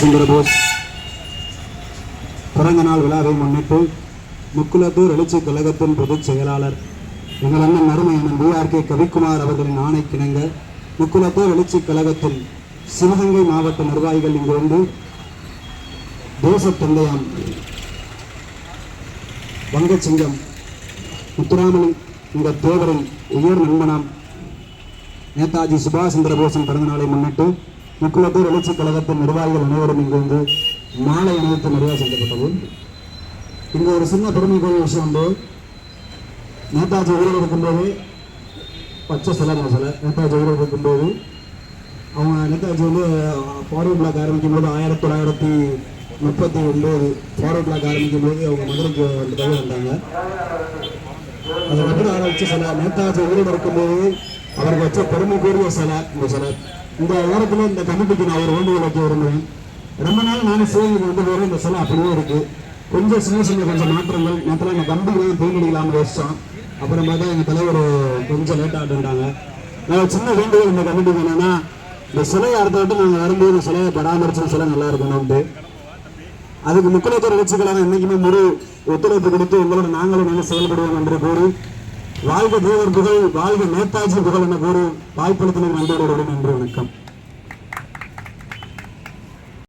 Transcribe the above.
சுந்தர போஸ். பிறந்த நாள் விழாவை முன்னிட்டு முக்குலத்தூர் எழுச்சி கழகத்தின் பொதுச் செயலாளர் எங்கள் அண்ணன் அருமை அண்ணன் பிஆர்கே கவிக்குமார் அவர்களின் ஆணைக்கிணங்க முக்குலத்தூர் எழுச்சி கழகத்தின் சிவகங்கை மாவட்ட நிர்வாகிகள் இங்கு வந்து தேசத்தந்தையாம் வங்கச்சிங்கம் முத்துராமலி இந்த தேவரின் உயர் நண்பனாம் நேதாஜி சுபாஷ் சந்திர போஸின் பிறந்த முன்னிட்டு முக்குளத்தூர் எழுச்சி கழகத்தின் நிர்வாகிகள் அனைவரும் இங்கு வந்து மாலை அணிவித்து மரியாதை செலுத்தப்பட்டது. இங்கே ஒரு சின்ன பெருமைக்குரிய விஷயம் வந்து நேதாஜி உயிரோடு இருக்கும்போது பச்சை சிலை சிலை. நேதாஜி உயிரோடு இருக்கும்போது அவங்க நேதாஜி வந்து ஃபார்வர்ட் பிளாக் ஆரம்பிக்கும் போது ஆயிரத்தி தொள்ளாயிரத்தி முப்பத்தி ஒன்பது ஃபார்வர்ட் பிளாக் ஆரம்பிக்கும் போது அவங்க மதுரைக்கு வந்ததாக வந்தாங்க. அந்த கட்டிட ஆரம்பிச்ச சிலை நேதாஜி உயிரோடு இருக்கும்போது அவருக்கு வச்ச பெருமைக்குரிய சிலை இந்த சிலை. இந்த நேரத்தில் இந்த கமிட்டிக்கு நான் ஒரு வேண்டுகோள் வைக்க விரும்புகிறேன் ரொம்ப நாள் நானும் சிவகங்கை வந்து போகிற இந்த சிலை அப்படியே இருக்கு. கொஞ்சம் சின்ன சின்ன கொஞ்சம் மாற்றங்கள் நேரத்தில் எங்கள் கம்பிகளையும் பெயிண்ட் அடிக்கலாம்னு யோசிச்சோம். அப்புறம் பார்த்தா எங்கள் தலைவர் கொஞ்சம் லேட்டாக ஆட்டுட்டாங்க நான் சின்ன வேண்டுகோள் இந்த கமிட்டிக்கு என்னன்னா இந்த சிலையை அடுத்த நாங்கள் வரும்போது சிலையை பராமரிச்ச சிலை நல்லா இருக்கணும்ட்டு அதுக்கு முக்கியத்துவ நிகழ்ச்சிகளாக என்றைக்குமே முழு ஒத்துழைப்பு கொடுத்து உங்களோட நாங்களும் நாங்கள் செயல்படுவோம் என்று கூறி வாழ்க தேவர் புகழ் வாழ்க நேதாஜி புகழ் என கூறி வாய்ப்பளித்தனர் நன்றோடு நன்றி வணக்கம்.